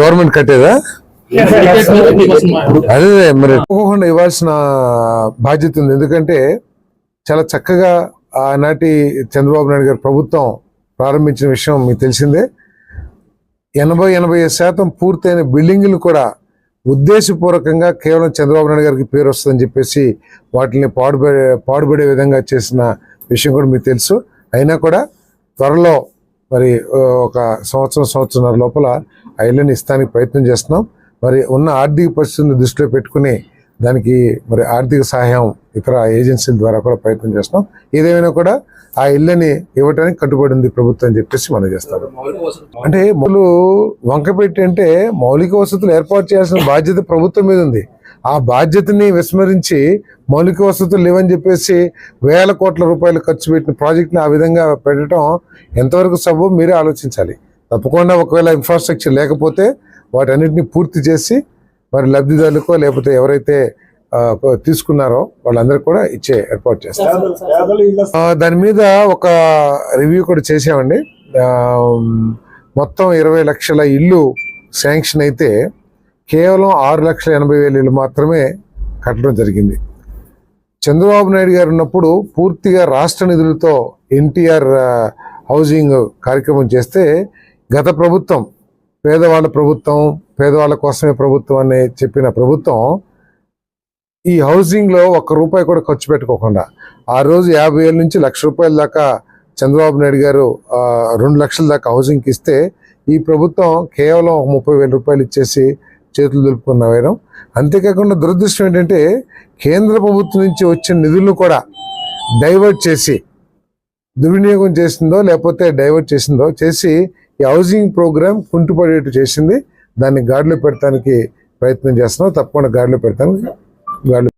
Government కట్టేదా? అదే మరి. తప్పకుండా ఇవ్వాల్సిన బాధ్యత ఉంది. ఎందుకంటే చాలా చక్కగా ఆనాటి చంద్రబాబు నాయుడు గారి ప్రభుత్వం ప్రారంభించిన విషయం మీకు తెలిసిందే. ఎనభై ఎనభై శాతం పూర్తయిన బిల్డింగులు కూడా ఉద్దేశపూర్వకంగా కేవలం చంద్రబాబు నాయుడు గారికి పేరు వస్తుందని చెప్పేసి వాటిని పాడుపడే పాడుపడే విధంగా చేసిన విషయం కూడా మీకు తెలుసు. అయినా కూడా త్వరలో మరి ఒక సంవత్సరం సంవత్సరాల లోపల ఆ ఇళ్ళని ఇస్తానికి ప్రయత్నం చేస్తున్నాం. మరి ఉన్న ఆర్థిక పరిస్థితులను దృష్టిలో పెట్టుకుని దానికి మరి ఆర్థిక సహాయం ఇతర ఏజెన్సీల ద్వారా కూడా ప్రయత్నం చేస్తున్నాం. ఏదేమైనా కూడా ఆ ఇళ్ళని ఇవ్వడానికి కట్టుబడి ఉంది ప్రభుత్వం అని చెప్పేసి మనం చేస్తారు అంటే మొదలు వంకపెట్టి అంటే మౌలిక వసతులు ఏర్పాటు చేయాల్సిన బాధ్యత ప్రభుత్వం మీద ఉంది. ఆ బాధ్యతని విస్మరించి మౌలిక వసతులు లేవని చెప్పేసి వేల కోట్ల రూపాయలు ఖర్చు పెట్టిన ప్రాజెక్ట్ని ఆ విధంగా పెట్టడం ఎంతవరకు సబబు మీరే ఆలోచించాలి. తప్పకుండా ఒకవేళ ఇన్ఫ్రాస్ట్రక్చర్ లేకపోతే వాటన్నిటిని పూర్తి చేసి మరి లబ్ధిదారులకో లేకపోతే ఎవరైతే తీసుకున్నారో వాళ్ళందరికీ కూడా ఇచ్చే ఏర్పాటు చేస్తారు దాని మీద ఒక రివ్యూ కూడా చేసామండి మొత్తం ఇరవై లక్షల ఇల్లు శాంక్షన్ అయితే కేవలం ఆరు లక్షల ఎనభై వేల ఇల్లు మాత్రమే కట్టడం జరిగింది. చంద్రబాబు నాయుడు గారు ఉన్నప్పుడు పూర్తిగా రాష్ట్ర నిధులతో ఎన్టీఆర్ హౌసింగ్ కార్యక్రమం చేస్తే గత ప్రభుత్వం పేదవాళ్ళ ప్రభుత్వం పేదవాళ్ళ కోసమే ప్రభుత్వం అని చెప్పిన ప్రభుత్వం ఈ హౌసింగ్లో ఒక్క రూపాయి కూడా ఖర్చు పెట్టుకోకుండా ఆ రోజు యాభై వేల నుంచి లక్ష రూపాయల దాకా చంద్రబాబు నాయుడు గారు రెండు లక్షల దాకా హౌసింగ్కి ఇస్తే ఈ ప్రభుత్వం కేవలం ఒక ముప్పై వేల రూపాయలు ఇచ్చేసి చేతులు దులుపుకున్న వేయడం అంతేకాకుండా దురదృష్టం ఏంటంటే కేంద్ర ప్రభుత్వం నుంచి వచ్చిన నిధులను కూడా డైవర్ట్ చేసి దుర్వినియోగం చేసిందో లేకపోతే డైవర్ట్ చేసిందో చేసి ఈ హౌసింగ్ ప్రోగ్రామ్ కుంటుపడేట్టు చేసింది. దాన్ని గాడిలో పెడతానికి ప్రయత్నం చేస్తున్నాం. తప్పకుండా గాడిలో పెడతానికి గాడిలో